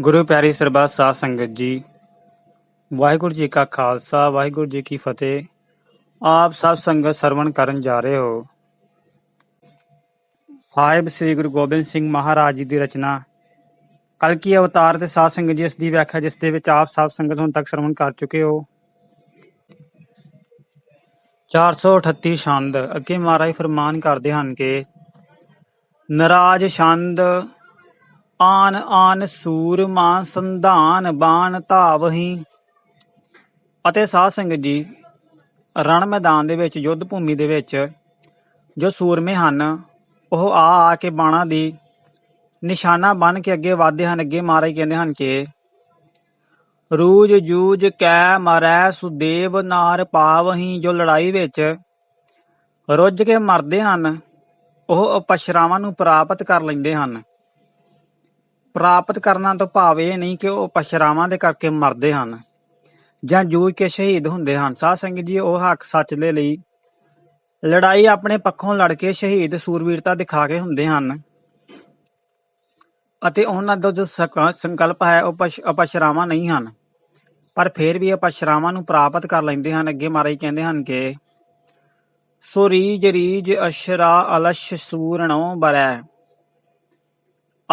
ਗੁਰੂ ਪਿਆਰੀ ਸਰਬੱਤ ਸਾਧ ਸੰਗਤ ਜੀ, ਵਾਹਿਗੁਰੂ ਜੀ ਕਾ ਖਾਲਸਾ, ਵਾਹਿਗੁਰੂ ਜੀ ਕੀ ਫਤਿਹ। ਆਪ ਸਭ ਸੰਗਤ ਸਰਵਣ ਕਰਨ ਜਾ ਰਹੇ ਹੋ। ਸਾਹਿਬ ਸ੍ਰੀ ਗੁਰੂ ਗੋਬਿੰਦ ਸਿੰਘ ਮਹਾਰਾਜ ਜੀ ਦੀ ਰਚਨਾ। ਕਲਕੀ ਅਵਤਾਰ ਤੇ ਸਾਧ ਸੰਗਤ ਜੀ ਇਸ ਦੀ ਵਿਆਖਿਆ, ਜਿਸ ਦੇ ਵਿੱਚ ਆਪ ਸਭ ਸੰਗਤ ਹੁਣ ਤੱਕ ਸਰਵਣ ਕਰ ਚੁੱਕੇ ਹੋ। 438 ਛੰਦ ਅੱਗੇ ਮਹਾਰਾਜ ਫਰਮਾਨ ਕਰਦੇ ਹਨ ਕਿ, ਨਰਾਜ ਛੰਦ ਆਨ ਆਨ ਸੂਰਮਾ ਸੰਧਾਨ ਬਾਣ ਧਾਵਹੀ। ਅਤੇ ਸਾਧ ਸੰਗਤ ਜੀ, ਰਣ ਮੈਦਾਨ ਦੇ ਵਿੱਚ, ਯੁੱਧ ਭੂਮੀ ਦੇ ਵਿੱਚ ਜੋ ਸੂਰਮੇ ਹਨ, ਉਹ ਆ ਆ ਕੇ ਬਾਣਾ ਦੀ ਨਿਸ਼ਾਨਾ ਬਨ ਕੇ ਅੱਗੇ ਵਧਦੇ ਹਨ। ਅੱਗੇ ਮਹਾਰਾਜ ਕਹਿੰਦੇ ਹਨ ਕਿ, ਰੂਜ ਜੂਜ ਕੈ ਮਰੈ ਸੁਦੇਵ ਨਾਰ ਪਾਵਹੀ, ਜੋ ਲੜਾਈ ਵਿੱਚ ਰੁੱਝ ਕੇ ਮਰਦੇ ਹਨ, ਉਹ ਅਪਸ਼ਰਾਵਾਂ ਨੂੰ ਪ੍ਰਾਪਤ ਕਰ ਲੈਂਦੇ ਹਨ। ਪ੍ਰਾਪਤ ਕਰਨਾ ਤੋਂ ਭਾਵ ਇਹ ਨਹੀਂ ਕਿ ਉਹ ਪਸ਼ਰਾਵਾਂ ਦੇ ਕਰਕੇ ਮਰਦੇ ਹਨ ਜਾਂ ਜੂਝ ਕੇ ਸ਼ਹੀਦ ਹੁੰਦੇ ਹਨ। ਸਾਧ ਸੰਗਤ ਜੀ, ਉਹ ਹੱਕ ਸੱਚ ਦੇ ਲਈ ਲੜਾਈ ਆਪਣੇ ਪੱਖੋਂ ਲੜ ਕੇ ਸ਼ਹੀਦ ਸੂਰਵੀਰਤਾ ਦਿਖਾ ਕੇ ਹੁੰਦੇ ਹਨ ਅਤੇ ਉਹਨਾਂ ਦਾ ਜੋ ਸੰਕਲਪ ਹੈ, ਉਹ ਪਸ਼- ਅਪਸ਼ਰਾਵਾਂ ਨਹੀਂ ਹਨ। ਪਰ ਫਿਰ ਵੀ ਅਪਸ਼ਰਾਵਾਂ ਨੂੰ ਪ੍ਰਾਪਤ ਕਰ ਲੈਂਦੇ ਹਨ। ਅੱਗੇ ਮਹਾਰਾਜ ਕਹਿੰਦੇ ਹਨ ਕਿ, ਸੋ ਰੀਜ ਰੀਜ ਅਸ਼ਰਾ, ਅਲਸ਼, ਸੂਰਣੋ ਬਰੈ।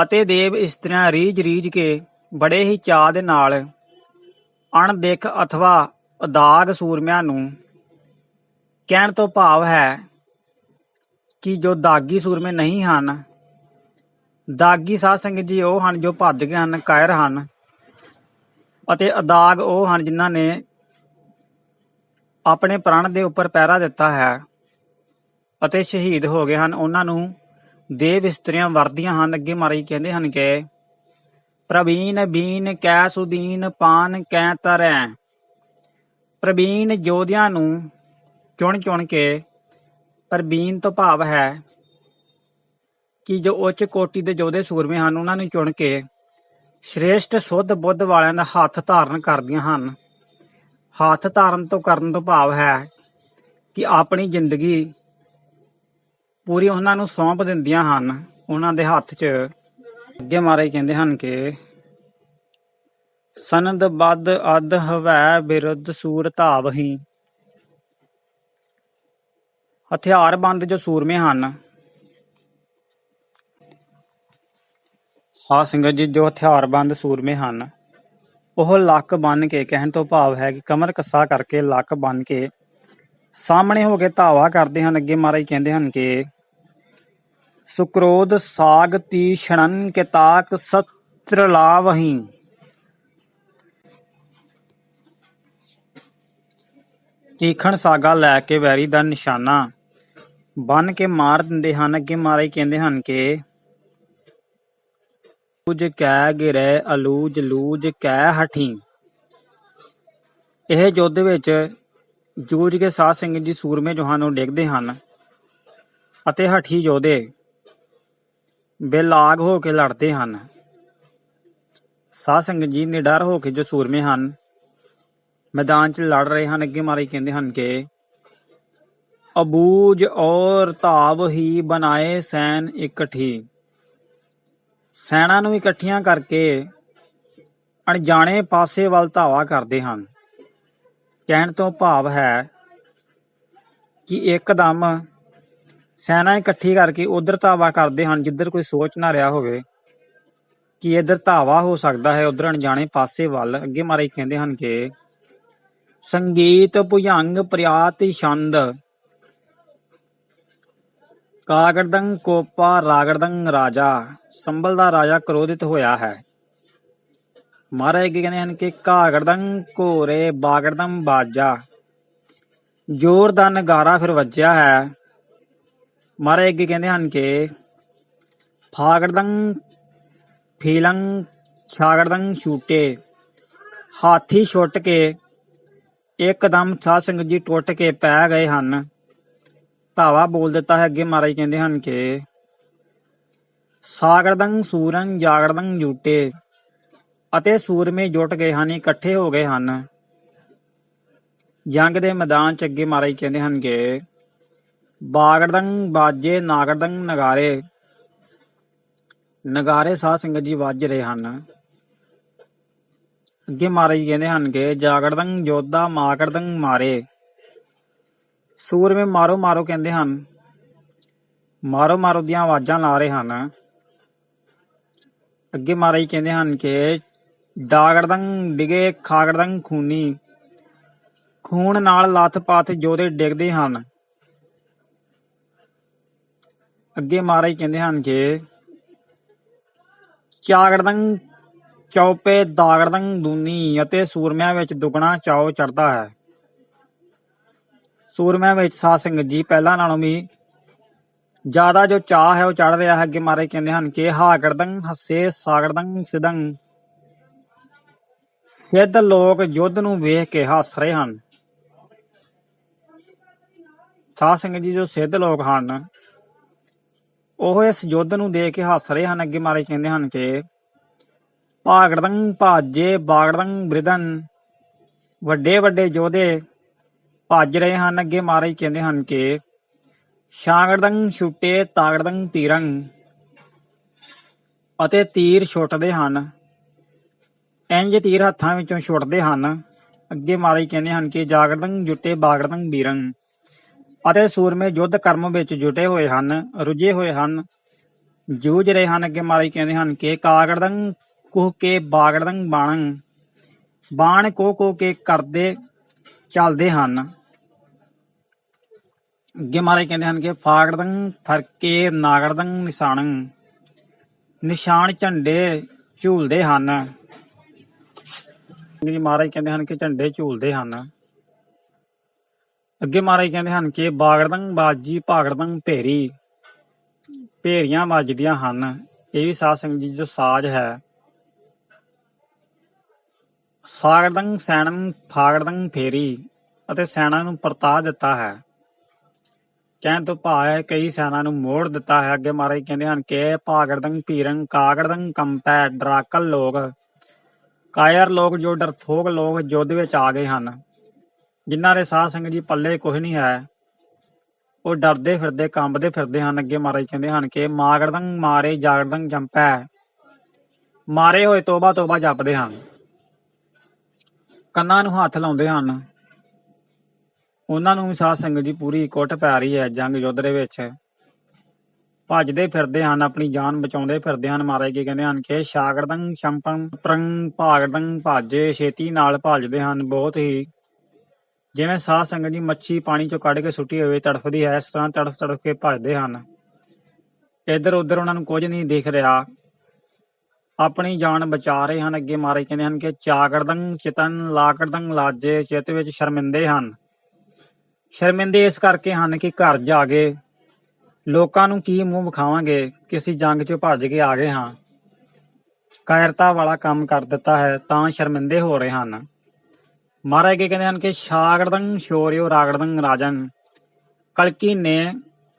ਅਤੇ ਦੇਵ ਇਸਤਰੀਆਂ ਰੀਝ ਰੀਝ ਕੇ ਬੜੇ ਹੀ ਚਾਅ ਦੇ ਨਾਲ ਅਣਦਿਖ ਅਥਵਾ ਅਦਾਗ ਸੂਰਮਿਆਂ ਨੂੰ ਕਹਿਣ ਤੋਂ ਭਾਵ ਹੈ ਕਿ ਜੋ ਦਾਗੀ ਸੂਰਮੇ ਨਹੀਂ ਹਨ, ਦਾਗੀ ਸਾਧ ਸੰਗਤ ਜੀ ਉਹ ਹਨ ਜੋ ਭੱਜ ਗਏ ਹਨ, ਕਾਇਰ ਹਨ ਅਤੇ ਅਦਾਗ ਉਹ ਹਨ ਜਿਨ੍ਹਾਂ ਨੇ ਆਪਣੇ ਪ੍ਰਾਣ ਦੇ ਉੱਪਰ ਪਹਿਰਾ ਦਿੱਤਾ ਹੈ ਅਤੇ ਸ਼ਹੀਦ ਹੋ ਗਏ ਹਨ। ਉਹਨਾਂ ਨੂੰ ਦੇਵ ਇਸਤਰੀਆਂ ਵਰਦੀਆਂ ਹਨ, ਅੱਗੇ ਮਾਰੀ ਕਹਿੰਦੇ ਹਨ ਕਿ, ਪ੍ਰਵੀਨ ਬੀਨ ਕੈ ਸੁਦੀਨ ਪਾਨ ਕੈ ਤਰੈ। ਪ੍ਰਵੀਨ ਯੋਧਿਆਂ ਨੂੰ ਚੁਣ ਚੁਣ ਕੇ ਪ੍ਰਵੀਨ ਤੋਂ ਭਾਵ ਹੈ ਕਿ ਜੋ ਉੱਚ ਕੋਟੀ ਦੇ ਯੋਧੇ ਸੂਰਮੇ ਹਨ, ਉਹਨਾਂ ਨੂੰ ਚੁਣ ਕੇ ਸ਼੍ਰੇਸ਼ਟ ਸੁੱਧ ਬੁੱਧ ਵਾਲਿਆਂ ਦਾ ਹੱਥ ਧਾਰਨ ਕਰਦੀਆਂ ਹਨ। ਹੱਥ ਧਾਰਨ ਤੋਂ ਕਰਨ ਤੋਂ ਭਾਵ ਹੈ ਕਿ ਆਪਣੀ ਜ਼ਿੰਦਗੀ ਪੂਰੀ ਉਹਨਾਂ ਨੂੰ ਸੌਂਪ ਦਿੰਦੀਆਂ ਹਨ। ਉਹਨਾਂ ਦੇ ਹੱਥ 'ਚ ਅੱਗੇ ਮਹਾਰਾਜ ਕਹਿੰਦੇ ਹਨ ਕਿ, ਸਨਦ ਬਦ ਅਦ ਹਵੈ ਬਿਰਧ ਸੂਰ ਧਾਵਹੀ ਹਥਿਆਰਬੰਦ ਜੋ ਸੂਰਮੇ ਹਨ। ਸਾਧ ਸੰਗਤ ਜੀ, ਜੋ ਹਥਿਆਰਬੰਦ ਸੂਰਮੇ ਹਨ, ਉਹ ਲੱਕ ਬੰਨ ਕੇ ਕਹਿਣ ਤੋਂ ਭਾਵ ਹੈ ਕਿ ਕਮਰ ਕੱਸਾ ਕਰਕੇ ਲੱਕ ਬੰਨ ਕੇ ਸਾਹਮਣੇ ਹੋ ਕੇ ਧਾਵਾ ਕਰਦੇ ਹਨ। ਅੱਗੇ ਮਹਾਰਾਜ ਕਹਿੰਦੇ ਹਨ ਕਿ ਸੁਕਰੋਧ ਸਾਗ ਤੀਸ਼ਣਨ ਕਿਤਾਕ ਸਤਰ ਲਾਵਹੀ। ਤੀਖਣ ਸਾਗਾ ਲੈ ਕੇ ਵੈਰੀ ਦਾ ਨਿਸ਼ਾਨਾ ਬੰਨ ਕੇ ਮਾਰ ਦਿੰਦੇ ਹਨ। ਅੱਗੇ ਮਹਾਰਾਜ ਕਹਿੰਦੇ ਹਨ ਕਿ ਕੁਝ ਕਹਿ ਗਿਰੇ, ਅਲੂਜ ਲੂਜ ਕਹਿ ਹਠੀ। ਇਹ ਯੁੱਧ ਵਿੱਚ ਜੂਝ ਕੇ ਸਾਧ ਸਿੰਘ ਜੀ ਸੂਰਮੇ ਜੋਹਾਂ ਨੂੰ ਉਹ ਡਿੱਗਦੇ ਹਨ ਅਤੇ ਹਠੀ ਯੋਧੇ ਬੇਲਾਗ ਹੋ ਕੇ ਲੜਦੇ ਹਨ। ਸਾਧ ਸੰਗਤ ਜੀ ਨਿਡਰ ਹੋ ਕੇ ਜੋ ਸੂਰਮੇ ਹਨ, ਮੈਦਾਨ 'ਚ ਲੜ ਰਹੇ ਹਨ। ਅੱਗੇ ਮਾਰੇ ਕਹਿੰਦੇ ਹਨ ਕਿ, ਅਬੂਜ ਔਰ ਧਾਵ ਹੀ ਬਣਾਏ ਸੈਨ ਇਕੱਠੀ। ਸੈਨਾ ਨੂੰ ਇਕੱਠੀਆਂ ਕਰਕੇ ਅਣਜਾਣੇ ਪਾਸੇ ਵੱਲ ਧਾਵਾ ਕਰਦੇ ਹਨ। ਕਹਿਣ ਤੋਂ ਭਾਵ ਹੈ ਕਿ ਇੱਕਦਮ ਸੈਨਾ ਇਕੱਠੀ ਕਰਕੇ ਉਧਰ ਧਾਵਾ ਕਰਦੇ ਹਨ, ਜਿੱਧਰ ਕੋਈ ਸੋਚ ਨਾ ਰਿਹਾ ਹੋਵੇ ਕਿ ਇਧਰ ਧਾਵਾ ਹੋ ਸਕਦਾ ਹੈ, ਉਧਰ ਅਣਜਾਣੇ ਪਾਸੇ ਵੱਲ। ਅੱਗੇ ਮਾਰੇ ਕਹਿੰਦੇ ਹਨ ਕਿ ਸੰਗੀਤ ਭੁਜੰਗ ਪ੍ਰਿਆਤੀ ਛੰਦ ਕਾਗੜਦੰ ਕੋਪਾ ਰਾਗੜਦੰ ਰਾਜਾ, ਸੰਭਲ ਦਾ ਰਾਜਾ ਕ੍ਰੋਧਿਤ ਹੋਇਆ ਹੈ। ਮਹਾਰਾਜ ਅੱਗੇ ਕਹਿੰਦੇ ਹਨ ਕਿ ਕਾਗੜਦੰ ਘੋਰੇ ਬਾਗੜਦੰ ਬਾਜਾ ਜ਼ੋਰ ਦਾ ਨਗਾਰਾ ਫਿਰ ਵੱਜਿਆ ਹੈ ਮਹਾਰਾਜ ਅੱਗੇ ਕਹਿੰਦੇ ਹਨ ਕਿ ਫਾਗੜਦੰ ਫੀਲੰ ਛਾਗੜਦੰ ਛੂਟੇ ਹਾਥੀ ਛੁੱਟ ਕੇ ਇੱਕਦਮ ਸਾਧ ਸੰਗਤ ਜੀ ਟੁੱਟ ਕੇ ਪੈ ਗਏ ਹਨ ਧਾਵਾ ਬੋਲ ਦਿੱਤਾ ਹੈ ਅੱਗੇ ਮਹਾਰਾਜ ਕਹਿੰਦੇ ਹਨ ਕਿ ਸਾਗਰਦੰ ਸੂਰਨ ਜਾਗਰਦੰ ਜੂਟੇ ਅਤੇ ਸੂਰਮੇ ਜੁਟ ਗਏ ਹਨ, ਇਕੱਠੇ ਹੋ ਗਏ ਹਨ। ਜੰਗ ਦੇ ਮੈਦਾਨ ਚ ਅੱਗੇ ਮਹਾਰਾਜ ਕਹਿੰਦੇ ਹਨ ਕਿ ਬਾਗੜਦੰ ਬਾਜੇ ਨਾਗੜਦੰ ਨਗਾਰੇ। ਨਗਾਰੇ ਸਾਧ ਸੰਗਤ ਜੀ ਵੱਜ ਰਹੇ ਹਨ। ਅੱਗੇ ਮਹਾਰਾਜ ਕਹਿੰਦੇ ਹਨ ਕਿ ਜਾਗੜਦੰ ਯੋਧਾ ਮਾਗੜਦੰ ਮਾਰੇ। ਸੂਰਮੇ ਮਾਰੋ ਮਾਰੋ ਕਹਿੰਦੇ ਹਨ। ਮਾਰੋ ਮਾਰੋ ਦੀਆਂ ਆਵਾਜ਼ਾਂ ਲਾ ਰਹੇ ਹਨ। ਅੱਗੇ ਮਹਾਰਾਜ ਕਹਿੰਦੇ ਹਨ ਕਿ ਡਾਗੜਦੰ ਡਿਗੇ ਖਾਗੜਦੰ ਖੂਨੀ। ਖੂਨ ਨਾਲ ਲੱਥ-ਪੱਥ ਜੋਧੇ ਡਿੱਗਦੇ ਹਨ। ਅੱਗੇ ਮਹਾਰਾਜ ਕਹਿੰਦੇ ਹਨ ਕਿ ਚਾਗੜਦੰ ਚੌਪੇ ਦਾਗੜਦੰ ਦੂਨੀ ਅਤੇ ਸੂਰਮਿਆਂ ਵਿੱਚ ਦੁਗਣਾ ਚਾਉ ਚੜਦਾ ਹੈ। ਸੂਰਮਿਆਂ ਵਿੱਚ ਸਾਧ ਸਿੰਘ ਜੀ ਪਹਿਲਾਂ ਨਾਲੋਂ ਵੀ ਜ਼ਿਆਦਾ ਜੋ ਚਾਹ ਹੈ ਉਹ ਚੜ ਰਿਹਾ ਹੈ। ਅੱਗੇ ਮਹਾਰਾਜ ਕਹਿੰਦੇ ਹਨ ਕਿ ਹਾਗੜਦੰ ਹੱਸੇ ਸਾਗੜਦੰ ਸਿਦੰ ਸਿੱਧ ਲੋਕ ਯੁੱਧ ਨੂੰ ਵੇਖ ਕੇ ਹੱਸ ਰਹੇ ਹਨ। ਸਾਧ ਸੰਗਤ ਜੀ ਜੋ ਸਿੱਧ ਲੋਕ ਹਨ, ਉਹ ਇਸ ਯੁੱਧ ਨੂੰ ਦੇਖ ਕੇ ਹੱਸ ਰਹੇ ਹਨ। ਅੱਗੇ ਮਾਰੇ ਕਹਿੰਦੇ ਹਨ ਕਿ ਭਾਗੜਦੰ ਭਾਜੇ, ਬਾਗੜਦੰ ਬ੍ਰਿਦਨ ਵੱਡੇ ਵੱਡੇ ਯੋਧੇ ਭੱਜ ਰਹੇ ਹਨ। ਅੱਗੇ ਮਾਰੇ ਕਹਿੰਦੇ ਹਨ ਕਿ ਸ਼ਾਗੜਦੰ ਛੁੱਟੇ ਤਾਗੜਦੰ ਤੀਰੰ ਅਤੇ ਤੀਰ ਛੁੱਟਦੇ ਹਨ। ਇੰਜ ਤੀਰ ਹੱਥਾਂ ਵਿੱਚੋਂ ਛੁੱਟਦੇ ਹਨ। ਅੱਗੇ ਮਾਰੇ ਕਹਿੰਦੇ ਹਨ ਕਿ ਜਾਗੜਦੰ ਜੁੱਟੇ ਬਾਗੜਦੰ ਬੀਰੰ। ਅਤੇ ਸੂਰਮੇ ਯੁੱਧ ਕਰਮ ਵਿੱਚ ਜੁਟੇ ਹੋਏ ਹਨ, ਰੁੱਝੇ ਹੋਏ ਹਨ। ਜੂਝ ਰਹੇ ਹਨ, ਅੱਗੇ ਮਾਰੇ ਕਹਿੰਦੇ ਹਨ ਕਿ ਕਾਗੜਦੰ ਕੁਹ ਕੇ ਬਾਗੜਦੰ ਬਾਣੰ। ਬਾਣ ਕੋ ਕੋ ਕੇ ਕਰਦੇ, ਚੱਲਦੇ ਹਨ। ਅੱਗੇ ਮਾਰੇ ਕਹਿੰਦੇ ਹਨ ਕਿ ਫਾਗੜਦੰ ਫਰਕੇ ਨਾਗੜਦੰ ਨਿਸ਼ਾਨੰ ਨਿਸ਼ਾਨ ਝੰਡੇ ਝੂਲਦੇ ਹਨ। ਜੀ ਮਹਾਰਾਜ ਕਹਿੰਦੇ ਹਨ ਕਿ ਝੰਡੇ ਝੂਲਦੇ ਹਨ। ਅੱਗੇ ਮਹਾਰਾਜ ਕਹਿੰਦੇ ਹਨ ਕਿ ਬਾਗੜਦੰ ਬਾਜੀ ਭਾਗੜਦੰ ਭੇਰੀ, ਭੇਰੀਆਂ ਵੱਜਦੀਆਂ ਹਨ। ਇਹ ਵੀ ਸਾਧ ਸੰਗਤ ਜੀ ਜੋ ਸਾਜ਼ ਹੈ। ਸਾਗੜਦੰ ਸੈਣੰ ਫਾਗੜਦੰ ਫੇਰੀ ਅਤੇ ਸੈਨਾ ਨੂੰ ਪਰਤਾ ਦਿੱਤਾ ਹੈ। ਕਹਿਣ ਤੋਂ ਭਾਵ ਹੈ ਕਈ ਸੈਨਾ ਨੂੰ ਮੋੜ ਦਿੱਤਾ ਹੈ। ਅੱਗੇ ਮਹਾਰਾਜ ਕਹਿੰਦੇ ਹਨ ਕਿ ਭਾਗੜਦੰ ਪੀਰੰ ਕਾਗੜਦੰ ਕੰਪੈ, ਡਰਾਕਲ ਲੋਕ ਕਾਇਰ ਲੋਕ ਜੋ ਡਰਫੋਕ ਲੋਕ ਯੁੱਧ ਵਿੱਚ ਆ ਗਏ ਹਨ, ਜਿਨ੍ਹਾਂ ਦੇ ਸਾਧ ਸੰਗਤ ਜੀ ਪੱਲੇ ਕੁਝ ਨਹੀਂ ਹੈ। ਉਹ ਡਰਦੇ ਫਿਰਦੇ, ਕੰਬਦੇ ਫਿਰਦੇ ਹਨ, ਅੱਗੇ ਮਹਾਰਾਜ ਕਹਿੰਦੇ ਹਨ ਕਿ ਮਾਗੜਦੰ ਮਾਰੇ ਜਾਗੜਦੰ ਜੰਪੈ। ਮਾਰੇ ਹੋਏ ਤੋਬਾ ਤੋਬਾ ਜਪਦੇ ਹਨ। ਕੰਨਾਂ ਨੂੰ ਹੱਥ ਲਾਉਂਦੇ ਹਨ। ਉਹਨਾਂ ਨੂੰ ਵੀ ਸਾਧ ਸੰਗਤ ਜੀ ਪੂਰੀ ਕੁੱਟ ਪੈ ਰਹੀ ਹੈ ਜੰਗ ਯੁੱਧ ਦੇ ਵਿੱਚ। ਭੱਜਦੇ ਫਿਰਦੇ ਹਨ, ਆਪਣੀ ਜਾਨ ਬਚਾਉਂਦੇ ਫਿਰਦੇ ਹਨ। ਮਹਾਰਾਜ ਜੀ ਕਹਿੰਦੇ ਹਨ ਕਿ ਸ਼ਾਗਰਦੰ ਸ਼ੰਪੰ ਪ੍ਰੰਗ ਭਾਗੜਦੰ ਭਾਜੇ, ਛੇਤੀ ਨਾਲ ਭੱਜਦੇ ਹਨ। ਬਹੁਤ ਹੀ ਜਿਵੇਂ ਸਾਧ ਸੰਗਤ ਜੀ ਮੱਛੀ ਪਾਣੀ ਚੋਂ ਕੱਢ ਕੇ ਸੁੱਟੀ ਹੋਵੇ, ਤੜਫਦੀ ਹੈ, ਇਸ ਤਰ੍ਹਾਂ ਤੜਫ ਤੜਫ ਕੇ ਭੱਜਦੇ ਹਨ। ਇੱਧਰ ਉੱਧਰ ਉਹਨਾਂ ਨੂੰ ਕੁਝ ਨਹੀਂ ਦਿਖ ਰਿਹਾ। ਆਪਣੀ ਜਾਨ ਬਚਾ ਰਹੇ ਹਨ। ਅੱਗੇ ਮਹਾਰਾਜ ਕਹਿੰਦੇ ਹਨ ਕਿ ਚਾਗੜਦੰ ਚਿਤਨ ਲਾਕੜਦੰ ਲਾਜੇ, ਚਿੱਤ ਵਿੱਚ ਸ਼ਰਮਿੰਦੇ ਹਨ। ਸ਼ਰਮਿੰਦੇ ਇਸ ਕਰਕੇ ਹਨ ਕਿ ਘਰ ਜਾ ਕੇ ਲੋਕਾਂ ਨੂੰ ਕੀ ਮੂੰਹ ਵਿਖਾਵਾਂਗੇ ਕਿਸੇ ਜੰਗ ਚੋਂ ਭੱਜ ਕੇ ਆ ਗਏ ਹਾਂ? ਕਾਇਰਤਾ ਵਾਲਾ ਕੰਮ ਕਰ ਦਿੱਤਾ ਹੈ, ਤਾਂ ਸ਼ਰਮਿੰਦੇ ਹੋ ਰਹੇ ਹਨ। ਮਹਾਰਾਜ ਕੀ ਕਹਿੰਦੇ ਹਨ ਕਿ ਸ਼ਾਗੜਦੰ ਸ਼ੋਰਿਓ ਰਾਗੜਦੰ ਰਾਜਨ ਕਲਕੀ ਨੇ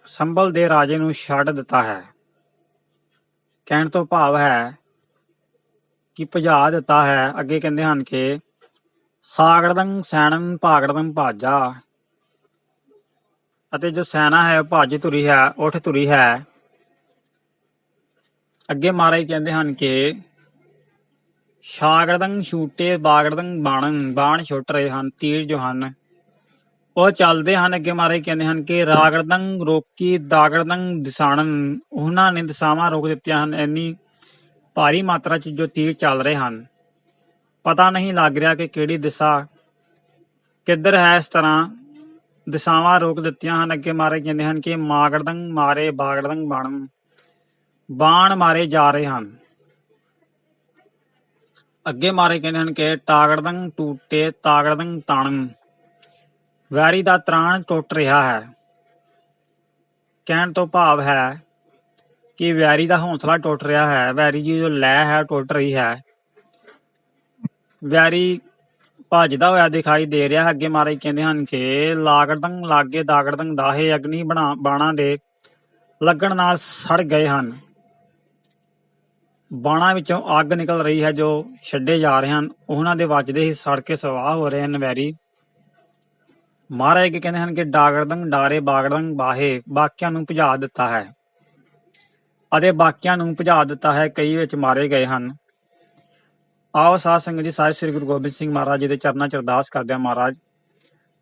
ਸੰਭਲ ਦੇ ਰਾਜੇ ਨੂੰ ਛੱਡ ਦਿੱਤਾ ਹੈ। ਕਹਿਣ ਤੋਂ ਭਾਵ ਹੈ ਕਿ ਭਜਾ ਦਿੱਤਾ ਹੈ। ਅੱਗੇ ਕਹਿੰਦੇ ਹਨ ਕਿ ਸਾਗੜਦੰ ਸੈਣਨ ਭਾਗੜਦੰ ਭਾਜਾ ਅਤੇ ਜੋ ਸੈਨਾ ਹੈ, ਉਹ ਭੱਜ ਤੁਰੀ ਹੈ, ਉੱਠ ਤੁਰੀ ਹੈ। ਅੱਗੇ ਮਹਾਰਾਜ ਕਹਿੰਦੇ ਹਨ ਕਿ ਸ਼ਾਗੜਦੰ ਛੂਟੇ ਬਾਗੜਦੰ ਬਾਣਨ ਬਾਣ ਛੁੱਟ ਰਹੇ ਹਨ, ਤੀਰ ਜੋ ਹਨ। ਉਹ ਚੱਲਦੇ ਹਨ, ਅੱਗੇ ਮਹਾਰਾਜ ਕਹਿੰਦੇ ਹਨ ਕਿ ਰਾਗੜਦੰ ਰੋਕੀ ਦਾਗੜਦੰ ਦਿਸਾਣਨ ਉਹਨਾਂ ਨੇ ਦਿਸ਼ਾਵਾਂ ਰੋਕ ਦਿੱਤੀਆਂ ਹਨ, ਇੰਨੀ ਭਾਰੀ ਮਾਤਰਾ ਚ ਜੋ ਤੀਰ ਚੱਲ ਰਹੇ ਹਨ। ਪਤਾ ਨਹੀਂ ਲੱਗ ਰਿਹਾ ਕਿ ਕਿਹੜੀ ਦਿਸ਼ਾ, ਕਿੱਧਰ ਹੈ ਇਸ ਤਰ੍ਹਾਂ। ਦਿਸ਼ਾਵਾਂ ਰੋਕ ਦਿੱਤੀਆਂ ਹਨ। ਅੱਗੇ ਮਾਰੇ ਕਹਿੰਦੇ ਹਨ ਕਿ ਮਾਗੜਦੰ ਮਾਰੇ ਬਾਗੜਦੰ ਬਾਣਨ ਬਾਣ ਮਾਰੇ ਜਾ ਰਹੇ ਹਨ। ਅੱਗੇ ਮਾਰੇ ਕਹਿੰਦੇ ਹਨ ਕਿ ਟਾਗੜਦੰ ਟੂਟੇ ਤਾਗੜਦੰ ਤਾਣਨ ਵੈਰੀ ਦਾ ਤਰਾਣ ਟੁੱਟ ਰਿਹਾ ਹੈ। ਕਹਿਣ ਤੋਂ ਭਾਵ ਹੈ ਕਿ ਵੈਰੀ ਦਾ ਹੌਸਲਾ ਟੁੱਟ ਰਿਹਾ ਹੈ। ਵੈਰੀ ਦੀ ਜੋ ਲੈ ਹੈ, ਟੁੱਟ ਰਹੀ ਹੈ। ਵੈਰੀ ਭੱਜਦਾ ਹੋਇਆ ਦਿਖਾਈ ਦੇ ਰਿਹਾ ਹੈ। ਅੱਗੇ ਮਹਾਰਾਜ ਕਹਿੰਦੇ ਹਨ ਕਿ ਲਾਗੜਦੰ ਲਾਗੇ ਦਾਗੜਦੰ ਦਾਹੇ ਅਗਨੀ ਬਣਾ, ਬਾਣਾ ਦੇ ਲੱਗਣ ਨਾਲ ਸੜ ਗਏ ਹਨ। ਬਾਣਾ ਵਿੱਚੋਂ ਅੱਗ ਨਿਕਲ ਰਹੀ ਹੈ ਜੋ ਛੱਡੇ ਜਾ ਰਹੇ ਹਨ। ਉਹਨਾਂ ਦੇ ਵੱਜਦੇ ਹੀ ਸੜ ਕੇ ਸਵਾਹ ਹੋ ਰਹੇ ਹਨ ਵੈਰੀ। ਮਹਾਰਾਜ ਕਹਿੰਦੇ ਹਨ ਕਿ ਡਾਗੜਦੰ ਡਾਰੇ ਬਾਗੜਦੰ ਬਾਹੇ ਬਾਕਿਆਂ ਨੂੰ ਭਜਾ ਦਿੱਤਾ ਹੈ। ਅਤੇ ਬਾਕੀਆਂ ਨੂੰ ਭਜਾ ਦਿੱਤਾ ਹੈ। ਕਈ ਵਿੱਚ ਮਾਰੇ ਗਏ ਹਨ। ਆਓ ਸਾਧ ਸੰਗਤ ਜੀ ਸਾਹਿਬ ਸ੍ਰੀ ਗੁਰੂ ਗੋਬਿੰਦ ਸਿੰਘ ਮਹਾਰਾਜ ਜੀ ਦੇ ਚਰਨਾਂ 'ਚ ਅਰਦਾਸ ਕਰਦੇ ਹਾਂ ਮਹਾਰਾਜ।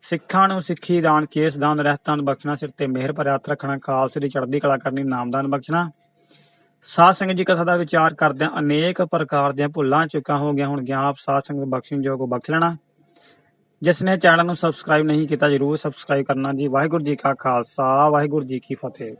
ਸਿੱਖਾਂ ਨੂੰ ਸਿੱਖੀ ਦਾਨ, ਕੇਸ ਦਾਨ ਰਹਿਤਾਨ ਬਖਸ਼ਣਾ, ਸਿਰ ਤੇ ਮਿਹਰ ਭਰਿਆ ਹੱਥ ਰੱਖਣਾ, ਖਾਲਸੇ ਦੀ ਚੜ੍ਹਦੀ ਕਲਾ ਕਰਨੀ, ਨਾਮਦਾਨ ਬਖਸ਼ਣਾ। ਸਾਧ ਸੰਗਤ ਜੀ, ਕਥਾ ਦਾ ਵਿਚਾਰ ਕਰਦਿਆਂ ਅਨੇਕ ਪ੍ਰਕਾਰ ਦੀਆਂ ਭੁੱਲਾਂ, ਚੁੱਕਾਂ ਹੋ ਗਿਆ ਹੁਣ ਗਿਆ ਆਪ ਸਾਧ ਸੰਗਤ ਬਖਸ਼ਣ ਜੋਗ ਬਖਸ਼ ਲੈਣਾ। ਜਿਸ ਨੇ ਚੈਨਲ ਨੂੰ ਸਬਸਕ੍ਰਾਈਬ ਨਹੀਂ ਕੀਤਾ, ਜਰੂਰ ਸਬਸਕ੍ਰਾਈਬ ਕਰਨਾ ਜੀ। ਵਾਹਿਗੁਰੂ ਜੀ ਕਾ ਖਾਲਸਾ, ਵਾਹਿਗੁਰੂ ਜੀ ਕੀ ਫਤਿਹ।